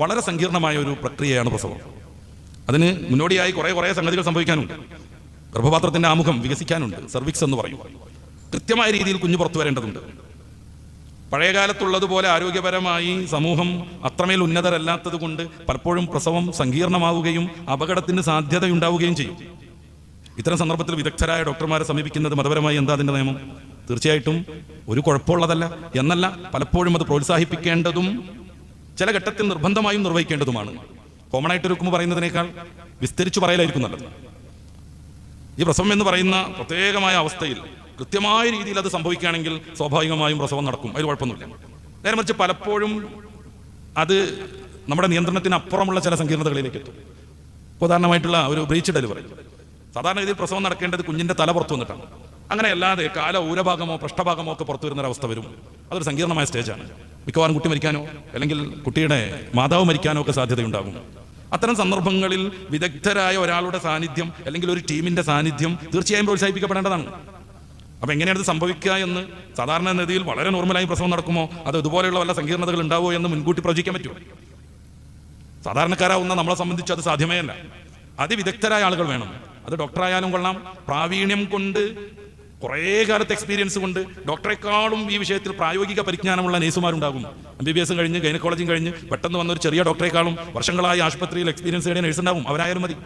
വളരെ സങ്കീർണമായ ഒരു പ്രക്രിയയാണ് പ്രസവം. അതിന് മുന്നോടിയായി കുറേ കുറേ സംഗതികൾ സംഭവിക്കാനുണ്ട്. ഗർഭപാത്രത്തിന്റെ ആമുഖം വികസിക്കാനുണ്ട്. സർവിക്സ് എന്ന് പറയും. കൃത്യമായ രീതിയിൽ കുഞ്ഞു പുറത്തു വരേണ്ടതുണ്ട്. പഴയകാലത്തുള്ളതുപോലെ ആരോഗ്യപരമായി സമൂഹം അത്രമേൽ ഉന്നതരല്ലാത്തത് കൊണ്ട് പലപ്പോഴും പ്രസവം സങ്കീർണമാവുകയും അപകടത്തിന് സാധ്യതയുണ്ടാവുകയും ചെയ്യും. ഇത്തരം സന്ദർഭത്തിൽ വിദഗ്ധരായ ഡോക്ടർമാരെ സമീപിക്കുന്നത് മതപരമായി എന്താ അതിന്റെ നിയമം? തീർച്ചയായിട്ടും ഒരു കുഴപ്പമുള്ളതല്ല. എന്നല്ല പലപ്പോഴും അത് പ്രോത്സാഹിപ്പിക്കേണ്ടതും ചില ഘട്ടത്തിൽ നിർബന്ധമായും നിർവഹിക്കേണ്ടതുമാണ്. കോമൺ ആയിട്ട് ഒരുക്കുമ്പോൾ പറയുന്നതിനേക്കാൾ വിസ്തരിച്ചു പറയലായിരിക്കും നല്ലത്. ഈ പ്രസവം എന്ന് പറയുന്ന പ്രത്യേകമായ അവസ്ഥയിൽ കൃത്യമായ രീതിയിൽ അത് സംഭവിക്കുകയാണെങ്കിൽ സ്വാഭാവികമായും പ്രസവം നടക്കും. അതിൽ കുഴപ്പമൊന്നുമില്ല. നേരെ മറിച്ച് പലപ്പോഴും അത് നമ്മുടെ നിയന്ത്രണത്തിന് അപ്പുറമുള്ള ചില സങ്കീർണതകളിലേക്ക് എത്തും. ഉദാഹരണമായിട്ടുള്ള ഒരു ബ്രീച്ച് ഡെലിവറി. സാധാരണ രീതിയിൽ പ്രസവം നടക്കേണ്ടത് കുഞ്ഞിന്റെ തല പുറത്തു വന്നിട്ടാണ്. അങ്ങനെ അല്ലാതെ കാല ഊരഭാഗമോ പൃഷ്ഠഭാഗമോ ഒക്കെ പുറത്തു വരുന്ന അവസ്ഥ വരും. അതൊരു സങ്കീർണമായ സ്റ്റേജാണ് മിക്കവാറും കുട്ടി മരിക്കാനോ അല്ലെങ്കിൽ കുട്ടിയുടെ മാതാവ് മരിക്കാനോ ഒക്കെ സാധ്യതയുണ്ടാകും. അത്തരം സന്ദർഭങ്ങളിൽ വിദഗ്ധരായ ഒരാളുടെ സാന്നിധ്യം അല്ലെങ്കിൽ ഒരു ടീമിന്റെ സാന്നിധ്യം തീർച്ചയായും പ്രോത്സാഹിപ്പിക്കപ്പെടേണ്ടതാണ്. അപ്പൊ എങ്ങനെയാണ് ഇത് സംഭവിക്കുക എന്ന് സാധാരണ നദിയിൽ വളരെ നോർമലായി പ്രസവം നടക്കുമോ? അത് ഇതുപോലെയുള്ള വല്ല സങ്കീർണതകൾ ഉണ്ടാവുമോ എന്ന് മുൻകൂട്ടി പ്രവചിക്കാൻ പറ്റുമോ? സാധാരണക്കാരാവുന്ന നമ്മളെ സംബന്ധിച്ച് അത് സാധ്യമേ അല്ല. അതിവിദഗ്ധരായ ആളുകൾ വേണം. അത് ഡോക്ടറായാലും കൊള്ളാം. പ്രാവീണ്യം കൊണ്ട് കുറേ കാലത്തെ എക്സ്പീരിയൻസ് കൊണ്ട് ഡോക്ടറെക്കാളും ഈ വിഷയത്തിൽ പ്രായോഗിക പരിജ്ഞാനമുള്ള നേഴ്സുമാരുണ്ടാകും എം ബി ബി എസും കഴിഞ്ഞ് ഗൈനക്കോളജിയും കഴിഞ്ഞ് പെട്ടെന്ന് വന്ന ഒരു ചെറിയ ഡോക്ടറെക്കാളും വർഷങ്ങളായി ആശുപത്രിയിൽ എക്സ്പീരിയൻസ് നേടിയ നേഴ്സ് ഉണ്ടാവും അവരായാലും മതി.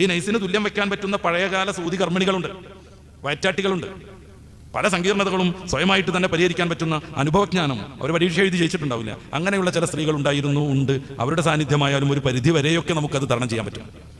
ഈ നേഴ്സിന് തുല്യം വെക്കാൻ പറ്റുന്ന പഴയകാല സൂതി കർമ്മിണികളുണ്ട്. വയറ്റാട്ടികളുണ്ട്. പല സങ്കീർണതകളും സ്വയമായിട്ട് തന്നെ പരിഹരിക്കാൻ പറ്റുന്ന അനുഭവജ്ഞാനം അവർ പരീക്ഷ എഴുതി ജയിച്ചിട്ടുണ്ടാവില്ല. അങ്ങനെയുള്ള ചില സ്ത്രീകൾ ഉണ്ടായിരുന്നു ഉണ്ട്. അവരുടെ സാന്നിധ്യമായാലും ഒരു പരിധി വരെയൊക്കെ നമുക്കത് തരണം ചെയ്യാൻ പറ്റും.